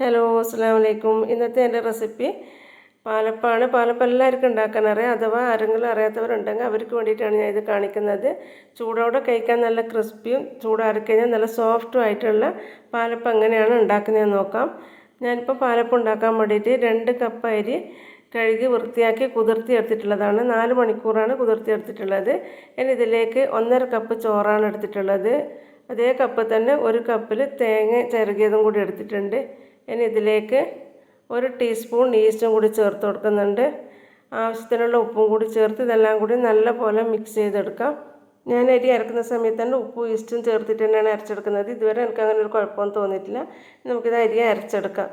Hello അസ്സാം വലൈക്കും ഇന്നത്തെ എന്റെ റെസിപ്പി പാലപ്പാണ്. പാലപ്പം എല്ലാവർക്കും ഉണ്ടാക്കാൻ അറിയാം. അഥവാ ആരെങ്കിലും അറിയാത്തവരുണ്ടെങ്കിൽ അവർക്ക് വേണ്ടിയിട്ടാണ് ഞാൻ ഇത് കാണിക്കുന്നത്. ചൂടോടെ കഴിക്കാൻ നല്ല ക്രിസ്പിയും ചൂടാറി കഴിഞ്ഞാൽ നല്ല സോഫ്റ്റും ആയിട്ടുള്ള പാലപ്പം എങ്ങനെയാണ് ഉണ്ടാക്കുന്നതെന്ന് നോക്കാം. ഞാനിപ്പോൾ പാലപ്പം ഉണ്ടാക്കാൻ വേണ്ടിയിട്ട് രണ്ട് കപ്പ് അരി കഴുകി വൃത്തിയാക്കി കുതിർത്തി എടുത്തിട്ടുള്ളതാണ്. നാല് മണിക്കൂറാണ് കുതിർത്തി എടുത്തിട്ടുള്ളത്. ഇനി ഇതിലേക്ക് ഒന്നര കപ്പ് ചോറാണ് എടുത്തിട്ടുള്ളത്. അതേ കപ്പ് തന്നെ ഒരു കപ്പിൽ തേങ്ങ ചിരകിയതും കൂടി എടുത്തിട്ടുണ്ട്. ഇനി ഇതിലേക്ക് ഒരു ടീസ്പൂൺ ഈസ്റ്റും കൂടി ചേർത്ത് കൊടുക്കുന്നുണ്ട്. ആവശ്യത്തിനുള്ള ഉപ്പും കൂടി ചേർത്ത് ഇതെല്ലാം കൂടി നല്ല പോലെ മിക്സ് ചെയ്തെടുക്കാം. ഞാൻ അരി അരക്കുന്ന സമയത്ത് തന്നെ ഉപ്പും ഈസ്റ്റും ചേർത്തിട്ട് തന്നെയാണ് അരച്ചെടുക്കുന്നത്. ഇതുവരെ എനിക്ക് അങ്ങനെ ഒരു കുഴപ്പമൊന്നും തോന്നിയിട്ടില്ല. നമുക്കിത് അരി അരച്ചെടുക്കാം.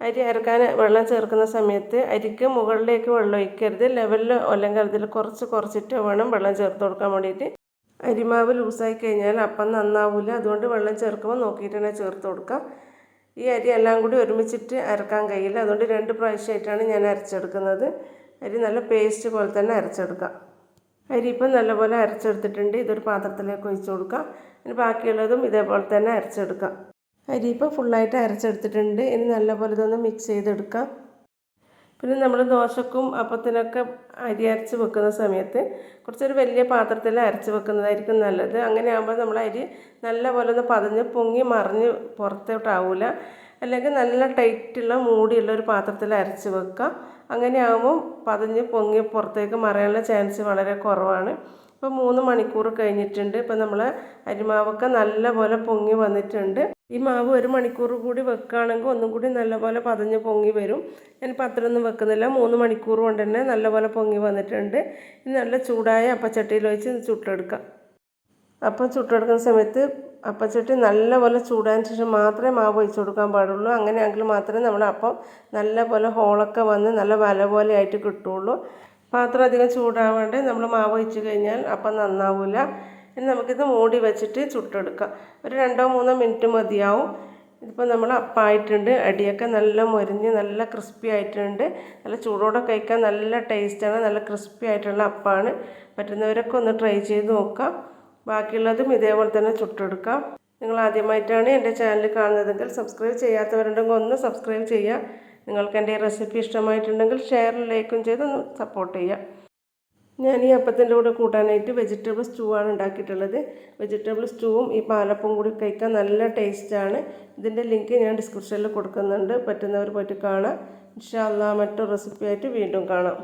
അരി അരക്കാൻ വെള്ളം ചേർക്കുന്ന സമയത്ത് അരിക്ക് മുകളിലേക്ക് വെള്ളം ഒഴിക്കരുത്. ലെവലിൽ അല്ലെങ്കിൽ അതിൽ കുറച്ച് കുറച്ചിട്ട് വേണം വെള്ളം ചേർത്ത് കൊടുക്കാൻ വേണ്ടിയിട്ട്. അരിമാവ് ലൂസായി കഴിഞ്ഞാൽ അപ്പം നന്നാവില്ല അതുകൊണ്ട് വെള്ളം ചേർക്കുമ്പോൾ നോക്കിയിട്ട് തന്നെ ചേർത്ത് കൊടുക്കാം. ഈ അരി എല്ലാം കൂടി ഒരുമിച്ചിട്ട് അരക്കാൻ കഴിയില്ല. അതുകൊണ്ട് രണ്ട് പ്രാവശ്യമായിട്ടാണ് ഞാൻ അരച്ചെടുക്കുന്നത്. അരി നല്ല പേസ്റ്റ് പോലെ തന്നെ അരച്ചെടുക്കാം. അരി ഇപ്പം നല്ലപോലെ അരച്ചെടുത്തിട്ടുണ്ട്. ഇതൊരു പാത്രത്തിലേക്ക് ഒഴിച്ച് കൊടുക്കാം. ഇനി ബാക്കിയുള്ളതും ഇതേപോലെ തന്നെ അരച്ചെടുക്കാം. അരി ഇപ്പം ഫുള്ളായിട്ട് അരച്ചെടുത്തിട്ടുണ്ട്. ഇനി നല്ലപോലെ ഇതൊന്ന് മിക്സ് ചെയ്തെടുക്കാം. പിന്നെ നമ്മൾ ദോശക്കും അപ്പത്തിനൊക്കെ അരി അരച്ച് വെക്കുന്ന സമയത്ത് കുറച്ചൊരു വലിയ പാത്രത്തിൽ അരച്ച് വെക്കുന്നതായിരിക്കും നല്ലത്. അങ്ങനെ ആകുമ്പോൾ നമ്മൾ അരി നല്ല പോലെ ഒന്ന് പതഞ്ഞ് പൊങ്ങി മറിഞ്ഞ് പുറത്തോട്ടാവില്ല അല്ലെങ്കിൽ നല്ല ടൈറ്റുള്ള മൂടിയുള്ള ഒരു പാത്രത്തിൽ അരച്ച് വെക്കുക. അങ്ങനെ ആകുമ്പോൾ പതഞ്ഞ് പൊങ്ങി പുറത്തേക്ക് മറയാനുള്ള ചാൻസ് വളരെ കുറവാണ്. ഇപ്പോൾ മൂന്ന് മണിക്കൂർ കഴിഞ്ഞിട്ടുണ്ട്. ഇപ്പോൾ നമ്മൾ അരിമാവൊക്കെ നല്ല പോലെ പൊങ്ങി വന്നിട്ടുണ്ട്. ഈ മാവ് ഒരു മണിക്കൂർ കൂടി വെക്കുകയാണെങ്കിൽ ഒന്നും കൂടി നല്ലപോലെ പതഞ്ഞ് പൊങ്ങി വരും. ഞാൻ പത്രമൊന്നും വെക്കുന്നില്ല. മൂന്ന് മണിക്കൂർ കൊണ്ട് തന്നെ നല്ലപോലെ പൊങ്ങി വന്നിട്ടുണ്ട്. ഇത് നല്ല ചൂടായ അപ്പച്ചട്ടിയിൽ വെച്ച് ചുട്ടെടുക്കാം. അപ്പം ചുട്ടെടുക്കുന്ന സമയത്ത് അപ്പച്ചട്ടി നല്ലപോലെ ചൂടാൻ ശേഷം മാത്രമേ മാവ് ഒഴിച്ചു കൊടുക്കാൻ പാടുള്ളൂ. അങ്ങനെയാണെങ്കിൽ മാത്രമേ നമ്മുടെ അപ്പം നല്ലപോലെ ഹോളൊക്കെ വന്ന് നല്ല വല പോലെ ആയിട്ട് കിട്ടുള്ളൂ പാത്രം അധികം ചൂടാവാണ്ട് നമ്മൾ മാവ് ഒഴിച്ച് കഴിഞ്ഞാൽ അപ്പം നന്നാവില്ല ഇനി നമുക്കിത് മൂടി വെച്ചിട്ട് ചുട്ടെടുക്കാം. ഒരു രണ്ടോ മൂന്നോ മിനിറ്റ് മതിയാവും. ഇതിപ്പോൾ നമ്മൾ അപ്പായിട്ടുണ്ട്. അടിയൊക്കെ നല്ല മൊരിഞ്ഞ് നല്ല ക്രിസ്പി ആയിട്ടുണ്ട്. നല്ല ചൂടോടെ കഴിക്കാൻ നല്ല ടേസ്റ്റാണ്. നല്ല ക്രിസ്പി ആയിട്ടുള്ള അപ്പാണ്. പറ്റുന്നവരൊക്കെ ഒന്ന് ട്രൈ ചെയ്ത് നോക്കാം. ബാക്കിയുള്ളതും ഇതേപോലെ തന്നെ ചുട്ടെടുക്കാം. നിങ്ങൾ ആദ്യമായിട്ടാണ് എന്റെ ചാനൽ കാണുന്നതെങ്കിൽ സബ്സ്ക്രൈബ് ചെയ്യാത്തവരുണ്ടെങ്കിൽ ഒന്ന് സബ്സ്ക്രൈബ് ചെയ്യുക. നിങ്ങൾക്ക് എന്റെ റെസിപ്പി ഇഷ്ടമായിട്ടുണ്ടെങ്കിൽ ഷെയർ ലൈക്കും ചെയ്ത് സപ്പോർട്ട് ചെയ്യുക. ഞാൻ ഈ അപ്പത്തിന്റെ കൂടെ കൂട്ടാനായിട്ട് വെജിറ്റബിൾ സ്റ്റൂ ആണ് ഉണ്ടാക്കിയിട്ടുള്ളത്. വെജിറ്റബിൾ സ്റ്റൂവും ഈ പാലപ്പവും കൂടി കഴിക്കാൻ നല്ല ടേസ്റ്റാണ് ഇതിന്റെ ലിങ്ക് ഞാൻ ഡിസ്ക്രിപ്ഷനിൽ കൊടുക്കുന്നുണ്ട്. പറ്റുന്നവർ പോയിട്ട് കാണാം. ഇൻഷാല്ല മറ്റൊരു റെസിപ്പി ആയിട്ട് വീണ്ടും കാണാം.